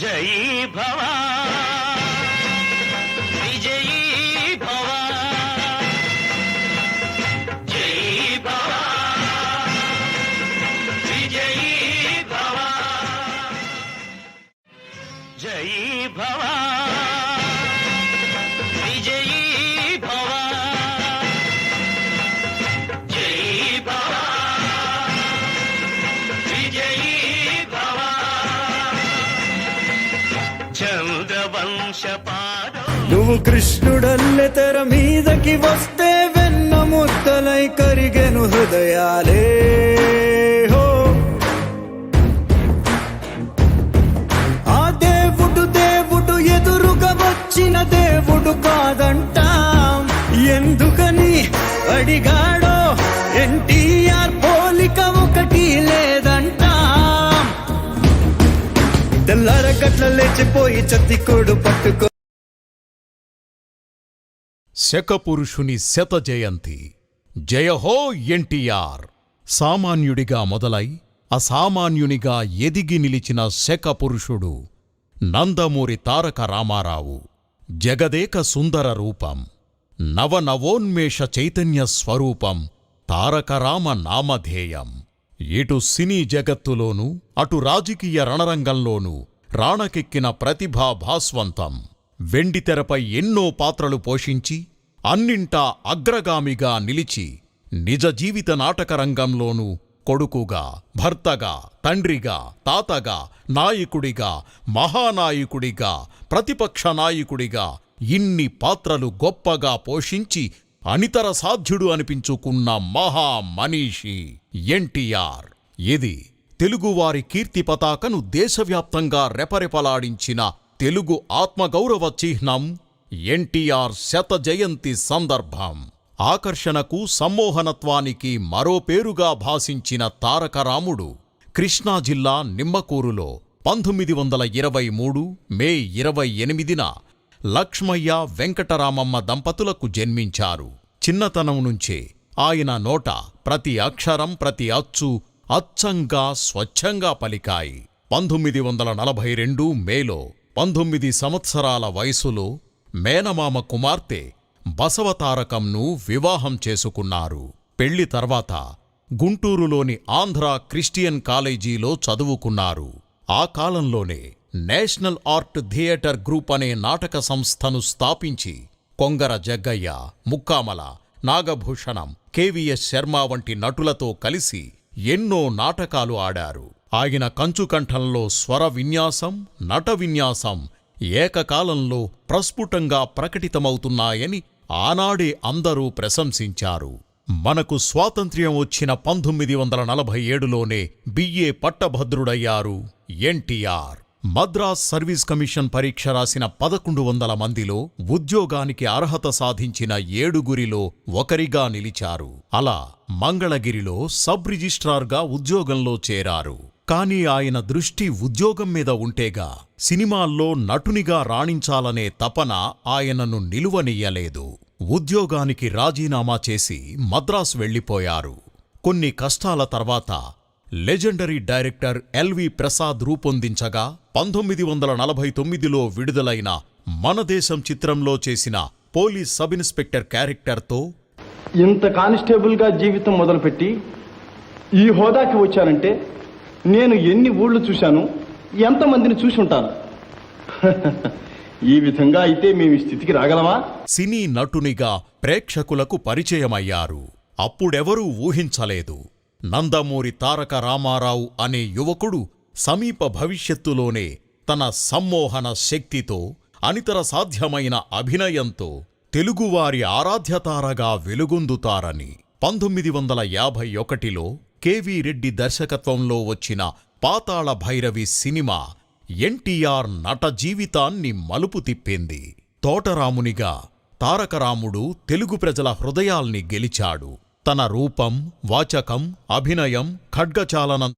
విజయీ భవ విజయీ భవ జయీ భవ విజయీ భవ జయీ భవ నువ్వు కృష్ణుడల్లె తెర మీదకి వస్తే వెన్న ముద్దలై కరిగెను హృదయాలే. హో. ఆ దేవుడు దేవుడు ఎదురుగా వచ్చిన దేవుడు కాదంటాం. ఎందుకని అడిగాడో ఎన్టీఆర్ తెల్లారగట్ల లేచిపోయి చత్తికోడు పట్టుకో. శకపురుషుని శత జయంతి. జయహో ఎన్టీఆర్. సామాన్యుడిగా మొదలై అసామాన్యునిగా ఎదిగి నిలిచిన శకపురుషుడు నందమూరి తారక రామారావు. జగదేక సుందర రూపం. నవనవోన్మేష చైతన్య స్వరూపం. తారకరామ నామధేయం. ఇటు సినీ జగత్తులోనూ అటు రాజకీయ రణరంగంలోనూ రాణకెక్కిన ప్రతిభా భాస్వంతం. వెండితెరపై ఎన్నో పాత్రలు పోషించి అన్నింటా అగ్రగామిగా నిలిచి నిజ జీవిత నాటక రంగంలోనూ కొడుకుగా భర్తగా తండ్రిగా తాతగా నాయకుడిగా మహానాయకుడిగా ప్రతిపక్ష నాయకుడిగా ఇన్ని పాత్రలు గొప్పగా పోషించి అనితర సాధ్యుడు అనిపించుకున్న మహా మనీషి ఎన్టీఆర్. ఇది తెలుగువారి కీర్తి పతాకను దేశవ్యాప్తంగా రెపరెపలాడించిన తెలుగు ఆత్మగౌరవ చిహ్నం ఎన్టీఆర్ శత జయంతి సందర్భం. ఆకర్షణకు సమ్మోహనత్వానికి మరో పేరుగా భాషించిన తారకరాముడు కృష్ణా జిల్లా నిమ్మకూరులో పంతొమ్మిది వందల ఇరవై మూడు మే ఇరవై ఎనిమిదిన లక్ష్మయ్య వెంకటరామమ్మ దంపతులకు జన్మించారు. చిన్నతనం నుంచే ఆయన నోట ప్రతి అక్షరం ప్రతి అచ్చు అచ్చంగా స్వచ్ఛంగా పలికాయి. పంతొమ్మిది వందల నలభై రెండు మేలో పంతొమ్మిది సంవత్సరాల వయసులో మేనమామ కుమార్తె బసవతారకంను వివాహం చేసుకున్నారు. పెళ్ళి తర్వాత గుంటూరులోని ఆంధ్ర క్రిస్టియన్ కాలేజీలో చదువుకున్నారు. ఆ కాలంలోనే నేషనల్ ఆర్ట్ థియేటర్ గ్రూప్ అనే నాటక సంస్థను స్థాపించి కొంగర జగ్గయ్య ముక్కామల నాగభూషణం కెవిఎస్ శర్మ వంటి నటులతో కలిసి ఎన్నో నాటకాలు ఆడారు. ఆయన కంచుకంఠంలో స్వర విన్యాసం నట విన్యాసం ఏకకాలంలో ప్రస్ఫుటంగా ప్రకటితమవుతున్నాయని ఆనాడే అందరూ ప్రశంసించారు. మనకు స్వాతంత్ర్యం వచ్చిన పంతొమ్మిది వందల నలభై ఏడులోనే బిఏ పట్టభద్రుడయ్యారు ఎన్టీఆర్. మద్రాస్ సర్వీస్ కమిషన్ పరీక్ష రాసిన పదకొండు వందల మందిలో ఉద్యోగానికి అర్హత సాధించిన ఏడుగురిలో ఒకరిగా నిలిచారు. అలా మంగళగిరిలో సబ్ రిజిస్ట్రార్గా ఉద్యోగంలో చేరారు. కాని ఆయన దృష్టి ఉద్యోగం మీద ఉంటేగా సినిమాల్లో నటునిగా రాణించాలనే తపన ఆయనను నిలువనియ్యలేదు ఉద్యోగానికి రాజీనామా చేసి మద్రాసు వెళ్ళిపోయారు కొన్ని కష్టాల తర్వాత legendary director L V Prasad రూపొందించగా పంతొమ్మిది వందల నలభై తొమ్మిదిలో విడుదలైన మనదేశం చిత్రంలో చేసిన పోలీస్ సబ్ ఇన్స్పెక్టర్ క్యారెక్టర్తో ఇంత కానిస్టేబుల్గా జీవితం మొదలుపెట్టి ఈ హోదాకి వచ్చానంటే నేను ఎన్ని ఊళ్ళు చూశాను ఎంతమందిని చూసి ఉంటాను ఈ విధంగా అయితే మేము ఈ స్థితికి రాగలమా? సినీ నటునిగా ప్రేక్షకులకు పరిచయమయ్యారు. అప్పుడెవరూ ఊహించలేదు. నందమూరి తారక రామారావు అనే యువకుడు సమీప భవిష్యత్తులోనే తన సమ్మోహన శక్తితో అనితర సాధ్యమైన అభినయంతో తెలుగువారి ఆరాధ్యతారగా వెలుగొందుతారని పంతొమ్మిది వందల యాభై ఒకటిలో కెవి రెడ్డి దర్శకత్వంలో వచ్చిన పాతాళ భైరవి సినిమా ఎన్టీఆర్ నట జీవితాన్ని మలుపు తిప్పింది. తోటరామునిగా తారకరాముడు తెలుగు ప్రజల హృదయాల్ని గెలిచాడు. తన రూపం వాచకం అభినయం ఖడ్గచాలనం